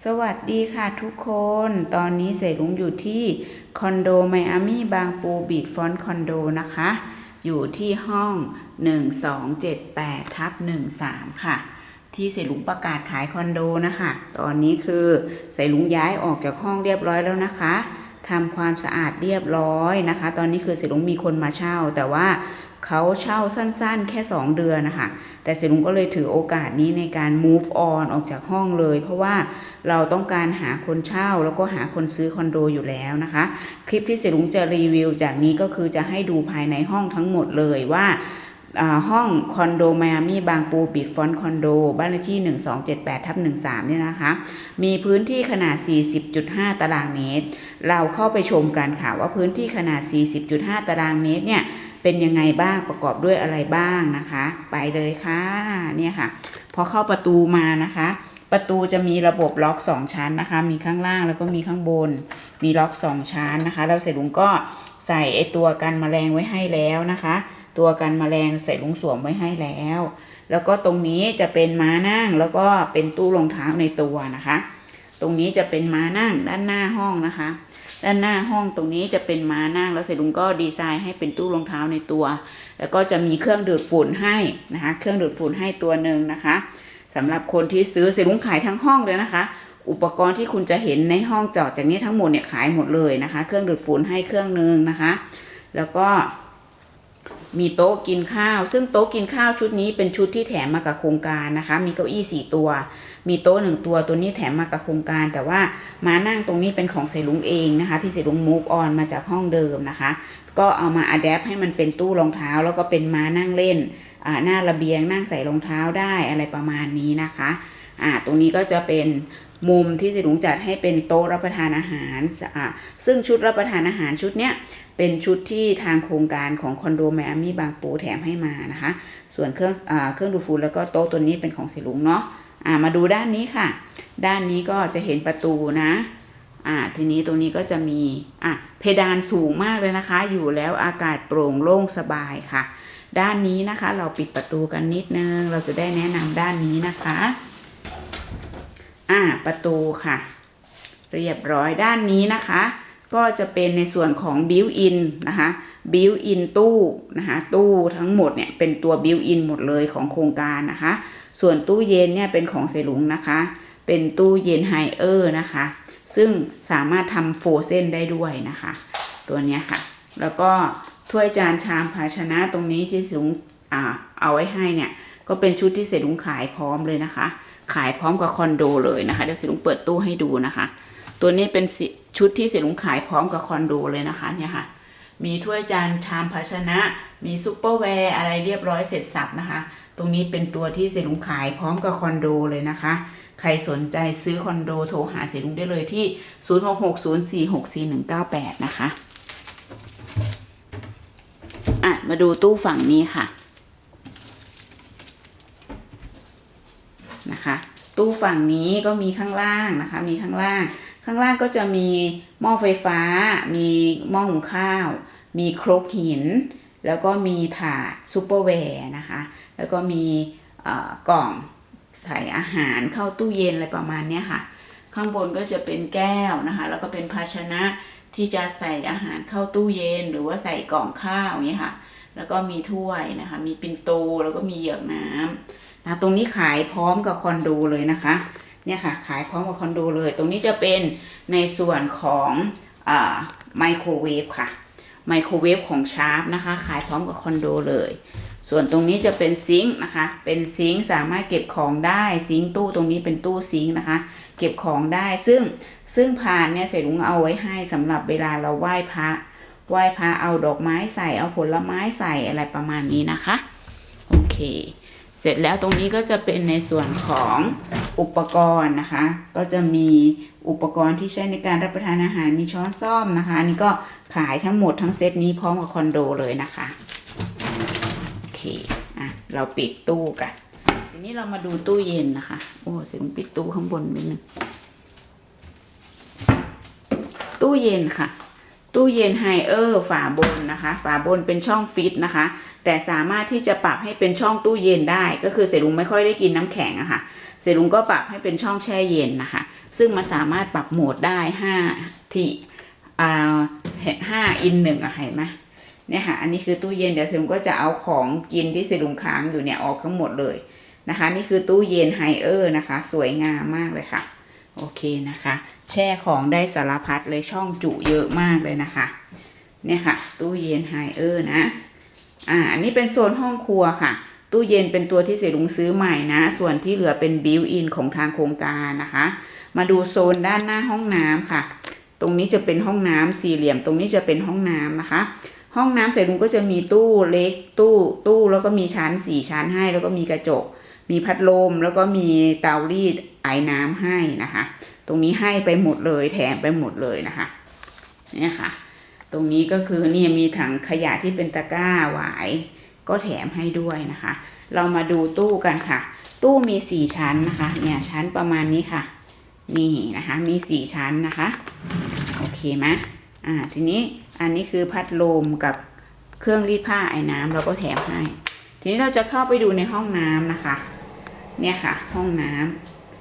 สวัสดีค่ะทุกคน ตอนนี้เสรุงอยู่ที่คอนโดไมอามี่บางปูบีดฟอนต์คอนโดนะคะ อยู่ที่ห้อง 1278ทับ13 ค่ะ ที่เสรุงประกาศขายคอนโดนะคะ ตอนนี้คือเสรุงย้ายออกจากห้องเรียบร้อยแล้วนะคะทำความสะอาดเรียบร้อยนะคะ ตอนนี้คือเสรุงมีคนมาเช่า แต่ว่า เขาเช่าสั้นๆ แค่ 2 เดือนนะคะแต่เสรุงก็เลยถือโอกาสนี้ในการ move on ออกจากห้องเลย เพราะว่าเราต้องการหาคนเช่าแล้วก็หาคนซื้อคอนโดอยู่แล้วนะคะ คลิปที่เสรุงจะรีวิว จากนี้ก็คือจะให้ดูภายในห้องทั้งหมดเลยว่าห้องคอนโดไมอามี่บางปูบิดฟอนคอนโด บ้านเลขที่ 1278ทับ13 เนี่ยนะคะ มีพื้นที่ขนาด 40.5 ตารางเมตร เราเข้าไปชมกันค่ะว่าพื้นที่ขนาด 40.5 ตารางเมตรเนี่ย เป็นยังไงบ้างประกอบด้วยอะไรบ้างนะคะ ไปเลยค่ะเนี่ยค่ะ พอเข้าประตูมานะคะ ประตูจะมีระบบล็อก 2 ชั้นนะคะ มีข้างล่างแล้วก็มีข้างบน มีล็อก 2 ชั้นนะคะแล้วเสร็จลุงก็ใส่ไอตัวกันแมลงไว้ให้แล้วนะคะ ตัวกันแมลงใส่ลุงสวมไว้ให้แล้ว แล้วก็ตรงนี้จะเป็นม้านั่งแล้วก็เป็นตู้รองเท้าในตัวนะคะ ตรงนี้จะเป็นม้านั่งด้านหน้าห้องนะคะ ด้านหน้าห้องตรงนี้จะเป็นม้านั่งแล้วเสร็จลุงก็ดีไซน์ให้เป็นตู้รองเท้าในตัว แล้วก็จะมีเครื่องดูดฝุ่นให้นะคะ เครื่องดูดฝุ่นให้ตัวหนึ่งนะคะสำหรับคนที่ซื้อเสร็จลุงขายทั้งห้องเลยนะคะ อุปกรณ์ที่คุณจะเห็นในห้องจอดจากนี้ทั้งหมดเนี่ยขายหมดเลยนะคะ เครื่องดูดฝุ่นให้เครื่องหนึ่งนะคะ แล้วก็มีโต๊ะกินข้าว ซึ่งโต๊ะกินข้าวชุดนี้เป็นชุดที่แถมมากับโครงการนะคะ มีเก้าอี้สี่ตัว มีโต๊ะหนึ่งตัวตัวนี้แถมมากับโครงการ แต่ว่ามานั่งตรงนี้เป็นของเสลุงเองนะคะ ที่เสลุงมูฟออนมาจากห้องเดิมนะคะ ก็เอามาอัดแอปให้มันเป็นตู้รองเท้า แล้วก็เป็นม้านั่งเล่นหน้าระเบียงนั่งใส่รองเท้าได้อะไรประมาณนี้นะคะอ่าตรงนี้ก็จะเป็นมุมที่เสลุงจัดให้เป็นโต๊ะรับประทานอาหารอ่าซึ่งชุดรับประทานอาหารชุดเนี้ยเป็นชุดที่ทางโครงการของคอนโดแมอามี่บางปูแถมให้มานะคะ ส่วนเครื่องอเครื่องดูดฝุ่นแล้วก็โต๊ะตัวนี้เป็นของเสลุงเนาะ อ่ามาดูด้านนี้ค่ะ ด้านนี้ก็จะเห็นประตูนะ อ่าทีนี้ตรงนี้ก็จะมีอะเพดานสูงมากเลยนะคะ อยู่แล้วอากาศโปร่งโล่งสบายค่ะ ด้านนี้นะคะ เราปิดประตูกันนิดนึง เราจะได้แนะนำด้านนี้นะคะ อ่าประตูค่ะ เรียบร้อยด้านนี้นะคะ ก็จะเป็นในส่วนของบิวอินนะคะบิวอินตู้นะคะตู้ทั้งหมดเนี่ยเป็นตัวบิวอินหมดเลยของโครงการนะคะ ส่วนตู้เย็นเนี่ยเป็นของเซลุงนะคะ เป็นตู้เย็นไฮเออร์นะคะ ซึ่งสามารถทำโฟเซนได้ด้วยนะคะ ตัวนี้ค่ะ แล้วก็ถ้วยจานชามภาชนะตรงนี้ที่เสลุงอ่าเอาไว้ให้เนี่ย ก็เป็นชุดที่เสลุงขายพร้อมเลยนะคะ ขายพร้อมกับคอนโดเลยนะคะเดี๋ยวเสลุงเปิดตู้ให้ดูนะคะ ตัวนี้เป็นชุดที่เสลุงขายพร้อมกับคอนโดเลยนะคะเนี่ยค่ะมีถ้วยจานชามภาชนะ มีซุปเปอร์แวร์อะไรเรียบร้อยเสร็จสับนะคะตรงนี้เป็นตัวที่เสลุงขายพร้อมกับคอนโดเลยนะคะ ใครสนใจซื้อคอนโดโทรหาเสลุงได้เลยที่ 0660464198 นะคะ อะ มาดูตู้ฝั่งนี้ค่ะ นะคะ ตู้ฝั่งนี้ก็มีข้างล่างนะคะ มีข้างล่าง ข้างล่างก็จะมีหม้อไฟฟ้า มีหม้อหุงข้าว มีครกหิน แล้วก็มีถาดซูเปอร์แวร์นะคะ แล้วก็มีกล่องใส่อาหารเข้าตู้เย็นอะไรประมาณนี้ค่ะ ข้างบนก็จะเป็นแก้วนะคะ แล้วก็เป็นภาชนะที่จะใส่อาหารเข้าตู้เย็น หรือว่าใส่กล่องข้าวอย่างเงี้ยค่ะ แล้วก็มีถ้วยนะคะ มีปินโตแล้วก็มีเหยือกน้ำนะตรงนี้ขายพร้อมกับคอนโดเลยนะคะเนี่ยค่ะขายพร้อมกับคอนโดเลย ตรงนี้จะเป็นในส่วนของไมโครเวฟค่ะ ไมโครเวฟของชาร์ปนะคะ ขายพร้อมกับคอนโดเลย ส่วนตรงนี้จะเป็นซิงค์นะคะ เป็นซิงค์สามารถเก็บของได้ซิงค์ตู้ตรงนี้เป็นตู้ซิงค์นะคะ เก็บของได้ซึ่งซึ่งพานเนี่ยเสร็จุงเอาไว้ให้สำหรับเวลาเราไหว้พระไหว้พระเอาดอกไม้ใส่เอาผลไม้ใส่อะไรประมาณนี้นะคะ โอเค เสร็จแล้วตรงนี้ก็จะเป็นในส่วนของอุปกรณ์นะคะ ก็จะมีอุปกรณ์ที่ใช้ในการรับประทานอาหารมีช้อนซ่อมนะคะนนี้ก็ขายทั้งหมดทั้งเซตนี้พร้อมกับคอนโดเลยนะคะโอเคอะเราปิดตู้กันทีนี้เรามาดูตู้เย็นนะคะ โอ้เสียงปิดตู้ข้างบนนิดนึงตู้เย็นค่ะ ตู้เย็นไฮเออร์ฝาบนนะคะ ฝาบนเป็นช่องฟิตนะคะ แต่สามารถที่จะปรับให้เป็นช่องตู้เย็นได้ ก็คือเสลุงไม่ค่อยได้กินน้ำแข็งอะค่ะเสลุงก็ปรับให้เป็นช่องแช่เย็นนะคะ ซึ่งมันสามารถปรับโหมดได้5ที่อ่าห้าอินหนึ่งอะเห็นไหมเนี่ยค่ะ อันนี้คือตู้เย็นเดี๋ยวเสลุงก็จะเอาของกินที่เสลุงค้างอยู่เนี่ยออกทั้งหมดเลยนะคะ นี่คือตู้เย็นไฮเออร์นะคะ สวยงามมากเลยค่ะ โอเคนะคะ แช่ของได้สารพัดเลยช่องจุเยอะมากเลยนะคะ เนี่ยค่ะ ตู้เย็นไฮเออร์นะ อ่า อันนี้เป็นโซนห้องครัวค่ะ ตู้เย็นเป็นตัวที่เสลุงซื้อใหม่นะ ส่วนที่เหลือเป็นบิวอินของทางโครงการนะคะ มาดูโซนด้านหน้าห้องน้ำค่ะ ตรงนี้จะเป็นห้องน้ำสี่เหลี่ยม ตรงนี้จะเป็นห้องน้ำนะคะ ห้องน้ำเสลุงก็จะมีตู้เล็กตู้ตู้แล้วก็มีชั้นสี่ชั้นให้แล้วก็มีกระจก มีพัดลมแล้วก็มีเตารีดไอ้น้ำให้นะคะ ตรงนี้ให้ไปหมดเลยแถมไปหมดเลยนะคะเนี่ยค่ะ ตรงนี้ก็คือเนี่ยมีถังขยะที่เป็นตะกร้าหวาย ก็แถมให้ด้วยนะคะ เรามาดูตู้กันค่ะ ตู้มีสี่ชั้นนะคะ เนี่ยชั้นประมาณนี้ค่ะ นี่นะคะมีสี่ชั้นนะคะ โอเคไหมอ่าทีนี้อันนี้คือพัดลมกับเครื่องรีดผ้าไอ้น้ำเราก็แถมให้ ทีนี้เราจะเข้าไปดูในห้องน้ำนะคะ เนี่ยค่ะ ห้องน้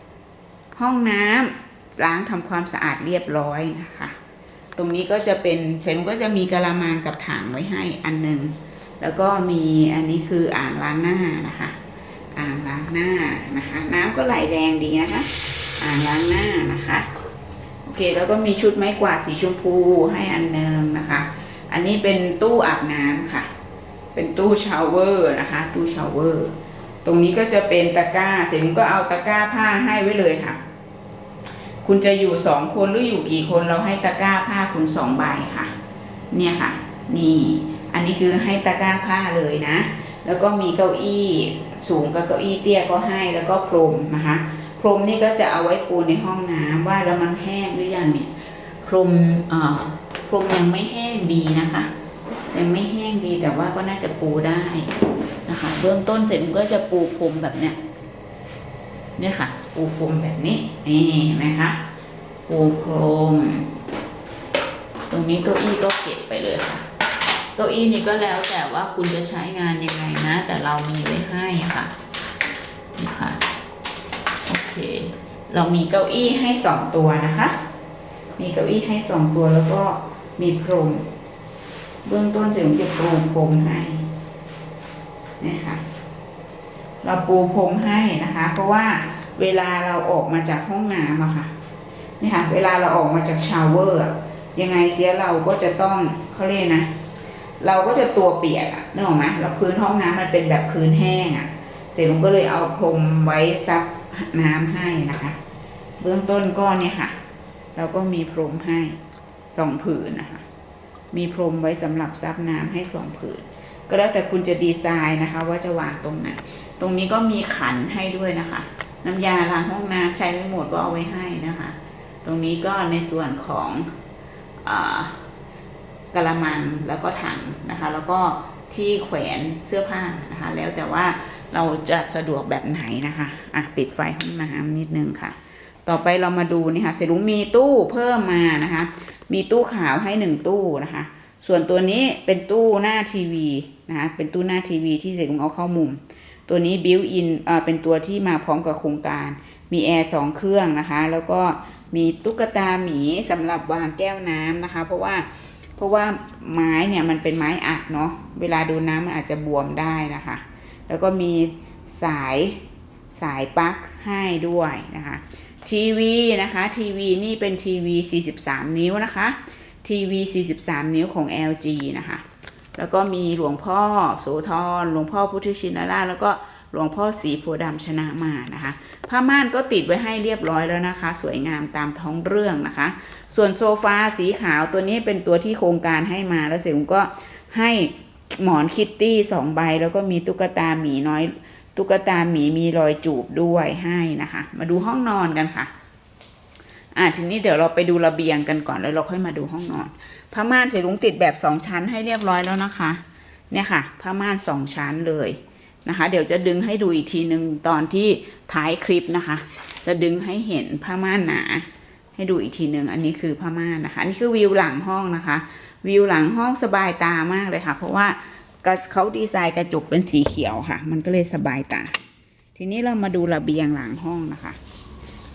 ำห้องน้ำล้างทำความสะอาดเรียบร้อยนะคะ ตรงนี้ก็จะเป็นเซนก็จะมีกระมังกับถังไว้ให้อันหนึ่งแล้วก็มีอันนี้คืออ่างล้างหน้านะคะ อ่างล้างหน้านะคะ น้ำก็ไหลแรงดีนะคะ อ่างล้างหน้านะคะโอเคแล้วก็มีชุดไม้กวาดสีชมพูให้อันหนึ่งนะคะ อันนี้เป็นตู้อาบน้ำค่ะ เป็นตู้ชาวเวอร์นะคะ ตู้ชาวเวอร์ ตรงนี้ก็จะเป็นตะกร้า เสร็จลุงก็เอาตะกร้าผ้าให้ไว้เลยค่ะ คุณจะอยู่สองคนหรืออยู่กี่คนเราให้ตะกร้าผ้าคุณสองใบค่ะ เนี่ยค่ะ นี่ อันนี้คือให้ตะกร้าผ้าเลยนะ แล้วก็มีเก้าอี้สูงกับเก้าอี้เตี้ยก็ให้แล้วก็พรมนะคะ พรมนี่ก็จะเอาไว้ปูในห้องน้ำว่าแล้วมันแห้งหรือยังเนี่ย พรมเอ่อพรมยังไม่แห้งดีนะคะ ยังไม่แห้งดีแต่ว่าก็น่าจะปูได้ นะคะ เบื้องต้นเสร็จมันก็จะปูพรมแบบเนี้ยเนี่ยค่ะ ปูพรมแบบนี้นี่เห็นไหมคะปูพรมตรงนี้เก้าอี้ก็เก็บไปเลยค่ะเก้าอี้นี่ก็แล้วแต่ว่าคุณจะใช้งานยังไงนะ แต่เรามีไว้ให้ค่ะนี่ค่ะโอเค เรามีเก้าอี้ให้สองตัวนะคะ มีเก้าอี้ให้สองตัวแล้วก็มีพรม เบื้องต้นเสริมจะปูพรมให้ นี่ยค่ะ เราปูพรมให้นะคะ เพราะว่าเวลาเราออกมาจากห้องน้ำอะค่ะนี่ค่ะ เวลาเราออกมาจากชาวเวอร์ยังไงเสียเราก็จะต้องเขาเรียกนะ เราก็จะตัวเปียกอะนึกออกไหมแล้วพื้นห้องน้ำมันเป็นแบบพื้นแห้งอะเสร็จลุงก็เลยเอาพรมไว้ซับน้ำให้นะคะ เบื้องต้นก็เนี่ยค่ะ เราก็มีพรมให้สองผืนนะคะ มีพรมไว้สำหรับซับน้ำให้สองผืน ก็แล้วแต่คุณจะดีไซน์นะคะ ว่าจะวางตรงไหน ตรงนี้ก็มีขันให้ด้วยนะคะ น้ำยาล้างห้องน้ำใช้ไม่หมดก็เอาไว้ให้นะคะ ตรงนี้ก็ในส่วนของอกระมังแล้วก็ถังนะคะ แล้วก็ที่แขวนเสื้อผ้านะคะ แล้วแต่ว่าเราจะสะดวกแบบไหนนะคะอะปิดไฟห้องน้ำนิดนึงค่ะ ต่อไปเรามาดูนี่ค่ะเสรุงมีตู้เพิ่มมานะคะ มีตู้ขาวให้หนึ่งตู้นะคะ ส่วนตัวนี้เป็นตู้หน้าทีวี นะคะเป็นตู้หน้าทีวีที่เสรุงเอาเข้ามุม ตัวนี้บิวอินอ่าเป็นตัวที่มาพร้อมกับโครงการ มีแอร์สองเครื่องนะคะ แล้วก็มีตุ๊กตาหมีสำหรับวางแก้วน้ำนะคะ เพราะว่าเพราะว่าไม้เนี่ยมันเป็นไม้อัดเนาะเวลาดูน้ำมันอาจจะบวมได้นะคะ แล้วก็มีสายสายปลั๊กให้ด้วยนะคะทีวีนะคะทีวีนี่เป็นทีวี 43 นิ้วนะคะทีวี 43 นิ้วของ LG นะคะ แล้วก็มีหลวงพ่อโสธรหลวงพ่อพุทธชินราชแล้วก็หลวงพ่อสีโพดำชนะมานะคะผ้าม่านก็ติดไว้ให้เรียบร้อยแล้วนะคะ สวยงามตามท้องเรื่องนะคะ ส่วนโซฟาสีขาวตัวนี้เป็นตัวที่โครงการให้มาแล้วเสร็จผมก็ให้หมอนคิตตี้สองใบ แล้วก็มีตุ๊กตาหมีน้อย ตุ๊กตาหมีมีรอยจูบด้วยให้นะคะ มาดูห้องนอนกันค่ะ อ่าทีนี้เดี๋ยวเราไปดูระเบียงกันก่อนแล้วเราค่อยมาดูห้องนอนผ้าม่านเสลุงติดแบบสองชั้นให้เรียบร้อยแล้วนะคะ เนี่ยค่ะผ้าม่านสองชั้นเลยนะคะ เดี๋ยวจะดึงให้ดูอีกทีหนึ่งตอนที่ท้ายคลิปนะคะ จะดึงให้เห็นผ้าม่านหนา ให้ดูอีกทีหนึ่งอันนี้คือผ้าม่านนะคะอันนี้คือวิวหลังห้องนะคะ วิวหลังห้องสบายตามากเลยค่ะ เพราะว่าเขาดีไซน์กระจกเป็นสีเขียวค่ะ มันก็เลยสบายตา ทีนี้เรามาดูระเบียงหลังห้องนะคะ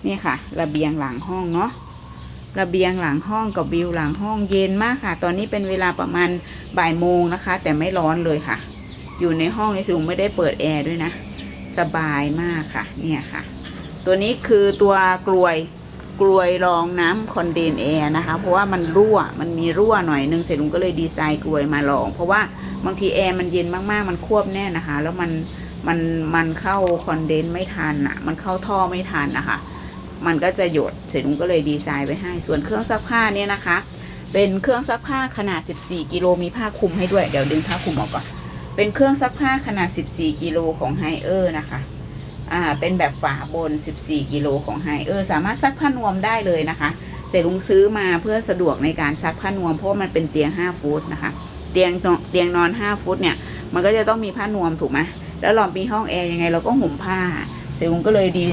นี่ค่ะ ระเบียงหลังห้องเนาะระเบียงหลังห้องกับวิวหลังห้องเย็นมากค่ะ ตอนนี้เป็นเวลาประมาณบ่ายโมงนะคะ แต่ไม่ร้อนเลยค่ะ อยู่ในห้องในสูงไม่ได้เปิดแอร์ด้วยนะ สบายมากค่ะ เนี่ยค่ะ ตัวนี้คือตัวกลวยกลวยรองน้ำคอนเดนแอร์นะคะ เพราะว่ามันรั่ว มันมีรั่วหน่อยนึงเสร็จลุงก็เลยดีไซน์กลวยมารอง เพราะว่าบางทีแอร์มันเย็นมากๆ มันควบแน่นนะคะ แล้วมันมันมันเข้าคอนเดนไม่ทันอะ มันเข้าท่อไม่ทันนะคะ มันก็จะหยดเสร็จลุงก็เลยดีไซน์ไว้ให้ ส่วนเครื่องซักผ้าเนี่ยนะคะ เป็นเครื่องซักผ้าขนาด 14 กิโลมีผ้าคลุมให้ด้วย เดี๋ยวดึงผ้าคลุมออกก่อน เป็นเครื่องซักผ้าขนาด 14 กิโลของไฮเออร์นะคะ อ่า เป็นแบบฝาบน 14 กิโลของไฮเออร์สามารถซักผ้านวมได้เลยนะคะเสรุงซื้อมาเพื่อสะดวกในการซักผ้านวม เพราะมันเป็นเตียง 5 ฟุตนะคะ เตียงเตียงนอน 5 ฟุตเนี่ย มันก็จะต้องมีผ้านวมถูกไหมแล้วเรามีห้องแอร์ยังไงเราก็ห่มผ้า เสร็จลุงก็เลยดี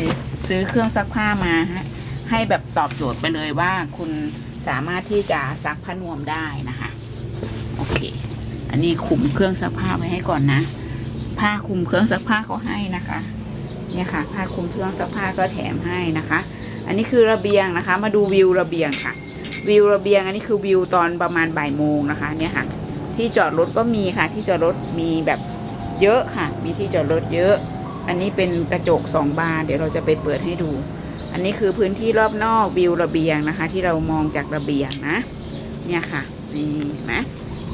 ซื้อเครื่องซักผ้ามาฮะให้แบบตอบโจทย์ไปเลยว่าคุณสามารถที่จะซักผ้านวมได้นะคะโอเค อันนี้คุมเครื่องซักผ้าไว้ให้ก่อนนะ ผ้าคุมเครื่องซักผ้าเขาให้นะคะเนี่ยค่ะ ผ้าคุมเครื่องซักผ้าก็แถมให้นะคะ อันนี้คือระเบียงนะคะ มาดูวิวระเบียงค่ะ วิวระเบียงอันนี้คือวิวตอนประมาณบ่ายโมงนะคะ เนี่ยค่ะ ที่จอดรถก็มีค่ะ ที่จอดรถมีแบบเยอะค่ะ มีที่จอดรถเยอะ อันนี้เป็นกระจกสองบานเดี๋ยวเราจะไปเปิดให้ดู อันนี้คือพื้นที่รอบนอกวิวระเบียงนะคะ ที่เรามองจากระเบียงนะ เนี่ยค่ะนี่นไหม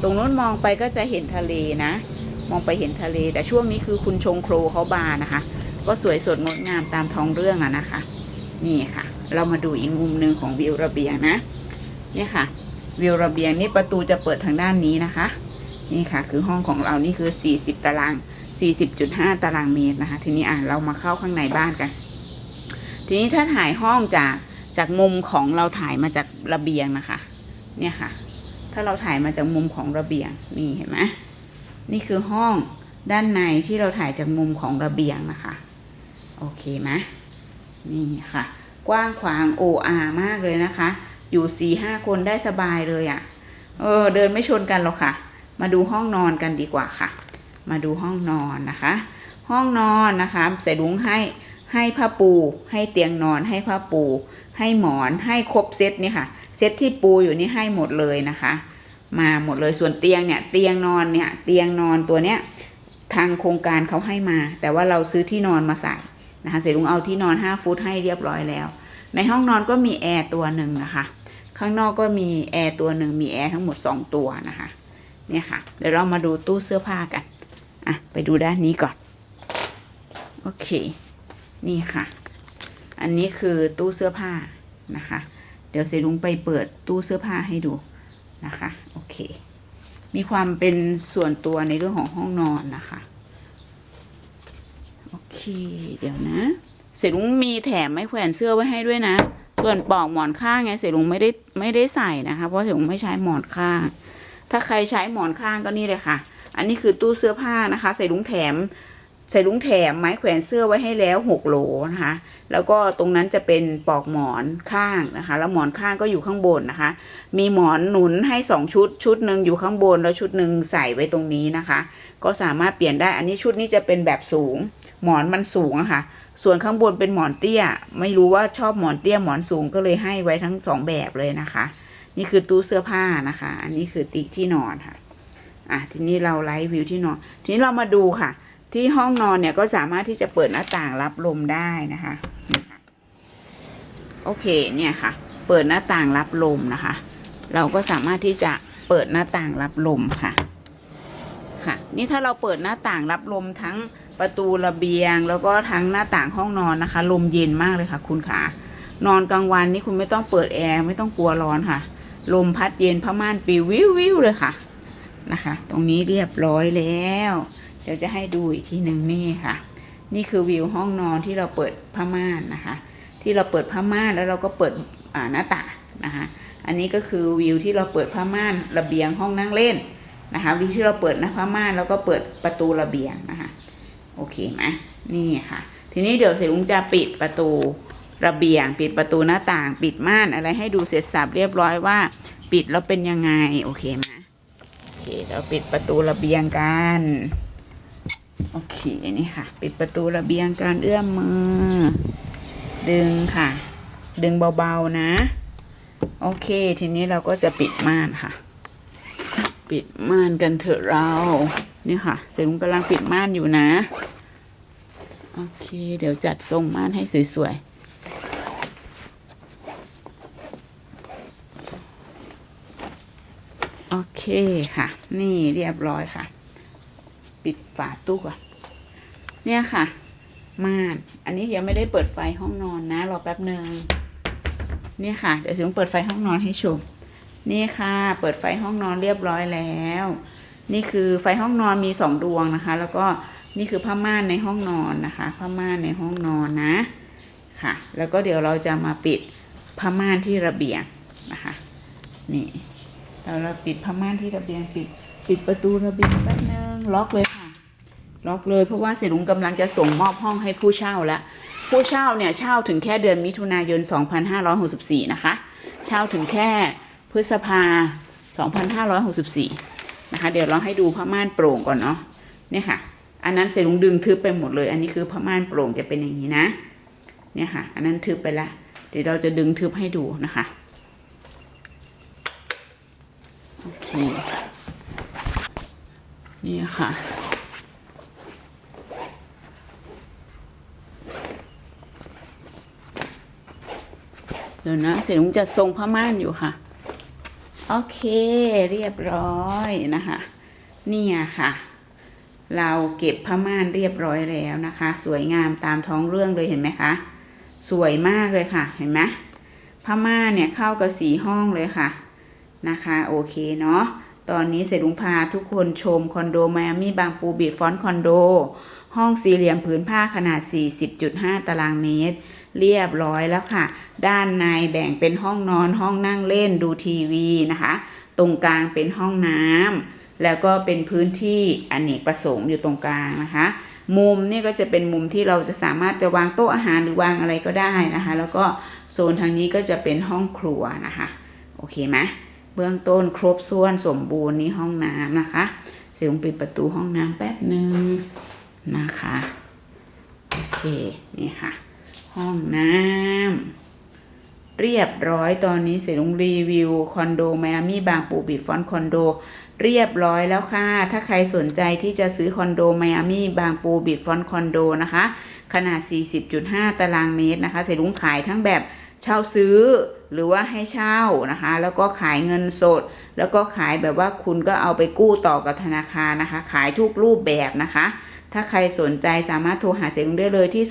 ตรงนู้นมองไปก็จะเห็นทะเลนะ มองไปเห็นทะเล แต่ช่วงนี้คือคุณชงโครเขาบานนะคะ ก็สวยสดงดงามตามท้องเรื่องอะนะคะ นี่ค่ะ เรามาดูอีกมุมหนึ่งของวิวระเบียงนะเนี่ยค่ะ วิวระเบียงนี่ประตูจะเปิดทางด้านนี้นะคะ นี่ค่ะ คือห้องของเรานี่คือ 40 ตาราง 40.5 ตารางเมตรนะคะ ทีนี้อะเรามาเข้าข้างในบ้านกัน ทีนี้ถ้าถ่ายห้องจากจากมุมของเราถ่ายมาจากระเบียงนะคะ เนี่ยค่ะ ถ้าเราถ่ายมาจากมุมของระเบียงนี่เห็นไหมนี่คือห้องด้านในที่เราถ่ายจากมุมของระเบียงนะคะ โอเคไหมนี่ค่ะ กว้างขวางโออามากเลยนะคะ อยู่สี่ห้าคนได้สบายเลยอะ่ะ เออ เดินไม่ชนกันหรอกค่ะ มาดูห้องนอนกันดีกว่าค่ะ มาดูห้องนอนนะคะ ห้องนอนนะคะใส่ลุงให้ให้ผ้าปู ให้เตียงนอนให้ผ้าปู ให้หมอนให้ครบเซตนี่ค่ะ เซตที่ปูอยู่นี่ให้หมดเลยนะคะ มาหมดเลยส่วนเตียงเนี่ย เตียงนอนเนี่ยเตียงนอนตัวเนี้ยทางโครงการเขาให้มา แต่ว่าเราซื้อที่นอนมาใส่นะคะเสร็จลุงเอาที่นอน 5 ฟุตให้เรียบร้อยแล้ว ในห้องนอนก็มีแอร์ตัวหนึ่งนะคะ ข้างนอกก็มีแอร์ตัวหนึ่งมีแอร์ทั้งหมด 2 ตัวนะคะ เนี่ยค่ะ เดี๋ยวเรามาดูตู้เสื้อผ้ากัน อะ ไปดูด้านนี้ก่อน โอเค นี่ค่ะ อันนี้คือตู้เสื้อผ้านะคะ เดี๋ยวเสลุงไปเปิดตู้เสื้อผ้าให้ดูนะคะ โอเค มีความเป็นส่วนตัวในเรื่องของห้องนอนนะคะ โอเค เดี๋ยวนะ เสลุงมีแถมไม้แขวนเสื้อไว้ให้ด้วยนะ ส่วนปลอกหมอนข้างไงเสลุงไม่ได้ไม่ได้ใส่นะคะ เพราะเสลุงไม่ใช้หมอนข้าง ถ้าใครใช้หมอนข้างก็นี่เลยค่ะ อันนี้คือตู้เสื้อผ้านะคะ ใส่ลุงแถม ใส่ลุงแถมไม้แขวนเสื้อไว้ให้แล้วหกโหลนะคะ แล้วก็ตรงนั้นจะเป็นปลอกหมอนข้างนะคะ แล้วหมอนข้างก็อยู่ข้างบนนะคะ มีหมอนหนุนให้สองชุด ชุดหนึ่งอยู่ข้างบนแล้วชุดหนึ่งใส่ไว้ตรงนี้นะคะ ก็สามารถเปลี่ยนได้ อันนี้ชุดนี้จะเป็นแบบสูง หมอนมันสูงอะค่ะส่วนข้างบนเป็นหมอนเตี้ย ไม่รู้ว่าชอบหมอนเตี้ยหมอนสูงก็เลยให้ไว้ทั้งสองแบบเลยนะคะ นี่คือตู้เสื้อผ้านะคะ อันนี้คือติที่นอนค่ะ อะทีนี้เราไลฟ์วิวที่นอน ทีนี้เรามาดูค่ะ ที่ห้องนอนเนี่ยก็สามารถที่จะเปิดหน้าต่างรับลมได้นะคะโอเคเนี่ยค่ะ เปิดหน้าต่างรับลมนะคะ เราก็สามารถที่จะเปิดหน้าต่างรับลมค่ะ ค่ะ นี่ถ้าเราเปิดหน้าต่างรับลมทั้งประตูระเบียง แล้วก็ทั้งหน้าต่างห้องนอนนะคะ ลมเย็นมากเลยค่ะ คุณขานอนกลางวันนี่คุณไม่ต้องเปิดแอร์ไม่ต้องกลัวร้อนค่ะ ลมพัดเย็นผ้าม่านปลิววิววิวเลยค่ะ นะคะ ตรงนี้เรียบร้อยแล้ว เดี๋ยวจะให้ดูอีกทีหนึ่งนี่ค่ะ นี่คือวิวห้องนอนที่เราเปิดผ้าม่านนะคะ ที่เราเปิดผ้าม่านแล้วเราก็เปิดหน้าต่างนะคะ อันนี้ก็คือวิวที่เราเปิดผ้าม่านระเบียงห้องนั่งเล่นนะคะวิวที่เราเปิดหน้าผ้าม่านแล้วก็เปิดประตูระเบียงนะคะ โอเคไหมนี่ค่ะ ทีนี้เดี๋ยวเสร็จลุงจะปิดประตูระเบียง ปิดประตูหน้าต่าง ปิดม่านอะไรให้ดูเสร็จสับเรียบร้อยว่า ปิดแล้วเป็นยังไงโอเคไหม เคเราปิดประตูระเบียงกัน โอเคนี่ค่ะ ปิดประตูระเบียงการเอื้อมมือ ดึงค่ะ ดึงเบาๆนะ โอเค ทีนี้เราก็จะปิดม่านค่ะ ปิดม่านกันเถอะเรานี่ค่ะเสร็จลุงกำลังปิดม่านอยู่นะ โอเค เดี๋ยวจัดทรงม่านให้สวยๆ โอเคค่ะ นี่เรียบร้อยค่ะ ปิดฝาตู้ก่อนเนี่ยค่ะ ม่าน อันนี้ยังไม่ได้เปิดไฟห้องนอนนะ รอแป๊บหนึ่งเนี่ยค่ะ เดี๋ยวถึงเปิดไฟห้องนอนให้ชม นี่ค่ะ เปิดไฟห้องนอนเรียบร้อยแล้ว นี่คือไฟห้องนอนมีสองดวงนะคะ แล้วก็นี่คือผ้าม่านในห้องนอนนะคะ ผ้าม่านในห้องนอนนะ ค่ะ แล้วก็เดี๋ยวเราจะมาปิดผ้าม่านที่ระเบียงนะคะ นี่ เราเราปิดผ้าม่านที่ระเบียงปิด ปิดประตูระเบียงแป๊บนึงล็อกเลยค่ะ ล็อกเลยเพราะว่าเสยหลุงกำลังจะส่งมอบห้องให้ผู้เช่าแล้วผู้เช่าเนี่ยเช่าถึงแค่เดือนมิถุนายน 2564 นะคะ เช่าถึงแค่พฤษภา 2564 นะคะ เดี๋ยวเราให้ดูผ้าม่านโปร่งก่อนเนาะเนี่ยค่ะ อันนั้นเสลุงดึงทึบไปหมดเลย อันนี้คือผ้าม่านโปร่งจะเป็นอย่างนี้นะ เนี่ยค่ะ อันนั้นทึบไปละ เดี๋ยวเราจะดึงทึบให้ดูนะคะ โอเค นี่ค่ะ เดี๋ยวนะเสร็จลุงจะทรงผ้าม่านอยู่ค่ะ โอเค เรียบร้อยนะคะ เนี่ยค่ะ เราเก็บผ้าม่านเรียบร้อยแล้วนะคะ สวยงามตามท้องเรื่องเลยเห็นไหมคะ สวยมากเลยค่ะ เห็นไหมผ้าม่านเนี่ยเข้ากับสีห้องเลยค่ะ นะคะโอเคเนาะตอนนี้เสร็จลุงพาทุกคนชมคอนโดไมอามี่บางปูบีดฟอนต์คอนโด ห้องสี่เหลี่ยมผืนผ้าขนาด 40.5 ตารางเมตร เรียบร้อยแล้วค่ะ ด้านในแบ่งเป็นห้องนอนห้องนั่งเล่นดูทีวีนะคะ ตรงกลางเป็นห้องน้ำแล้วก็เป็นพื้นที่อเนกประสงค์อยู่ตรงกลางนะคะ มุมนี่ก็จะเป็นมุมที่เราจะสามารถจะวางโต๊ะอาหารหรือวางอะไรก็ได้นะคะ แล้วก็โซนทางนี้ก็จะเป็นห้องครัวนะคะ โอเคไหม เบื้องต้นครบส่วนสมบูรณ์นี่ห้องน้ำนะคะเสียงปิดประตูห้องน้ำแป๊บหนึ่งนะคะโอเคนี่ค่ะ ห้องน้ำเรียบร้อยตอนนี้เสร็จลงรีวิวคอนโดไมอามี่บางปูบีฟอนคอนโดเรียบร้อยแล้วค่ะ ถ้าใครสนใจที่จะซื้อคอนโดไมอามี่บางปูบีฟอนคอนโดนะคะ ขนาด 40.5 ตารางเมตรนะคะ เสร็จลุงขายทั้งแบบเช่าซื้อ หรือว่าให้เช่านะคะ แล้วก็ขายเงินสด แล้วก็ขายแบบว่าคุณก็เอาไปกู้ต่อกับธนาคารนะคะ ขายทุกรูปแบบนะคะ ถ้าใครสนใจสามารถโทรหาเสยลุงได้เลยที่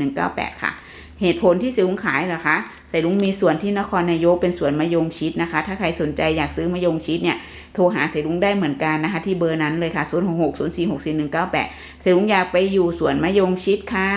0660464198 ค่ะ เหตุผลที่เสยลุงขายเหรอคะเสยลุงมีสวนที่นครนายกเป็นสวนมะยงชิดนะคะ ถ้าใครสนใจอยากซื้อมะยงชิดเนี่ยโทรหาเสยลุงได้เหมือนกันนะคะ ที่เบอร์นั้นเลยค่ะ 0660464198 เสยลุงอยากไปอยู่สวนมะยงชิดค่ะ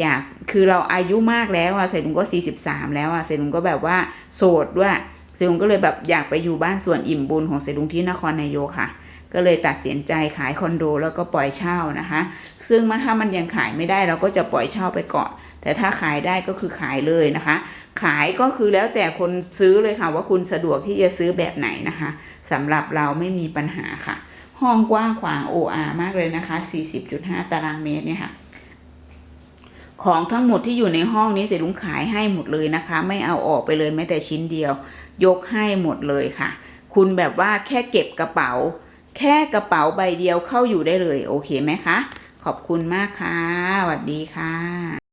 อยากคือเราอายุมากแล้วอะเสยลุงก็43แล้วอะเสยลุงก็แบบว่าโสดด้วยเสยลุงก็เลยแบบอยากไปอยู่บ้านสวนอิ่มบุญของเสยลุงที่นครนายกค่ะ ก็เลยตัดสินใจขายคอนโดแล้วก็ปล่อยเช่านะคะ ซึ่งมันถ้ามันยังขายไม่ได้เราก็จะปล่อยเช่าไปก่อนแต่ถ้าขายได้ก็คือขายเลยนะคะ ขายก็คือแล้วแต่คนซื้อเลยค่ะว่าคุณสะดวกที่จะซื้อแบบไหนนะคะสำหรับเราไม่มีปัญหาค่ะ ห้องกว้างขวาง OR มากเลยนะคะ 40.5 ตารางเมตรเนี่ยค่ะ ของทั้งหมดที่อยู่ในห้องนี้เสร็จลุงขายให้หมดเลยนะคะ ไม่เอาออกไปเลยแม้แต่ชิ้นเดียว ยกให้หมดเลยค่ะ คุณแบบว่าแค่เก็บกระเป๋า แค่กระเป๋าใบเดียวเข้าอยู่ได้เลย โอเคไหมคะ ขอบคุณมากค่ะสวัสดีค่ะ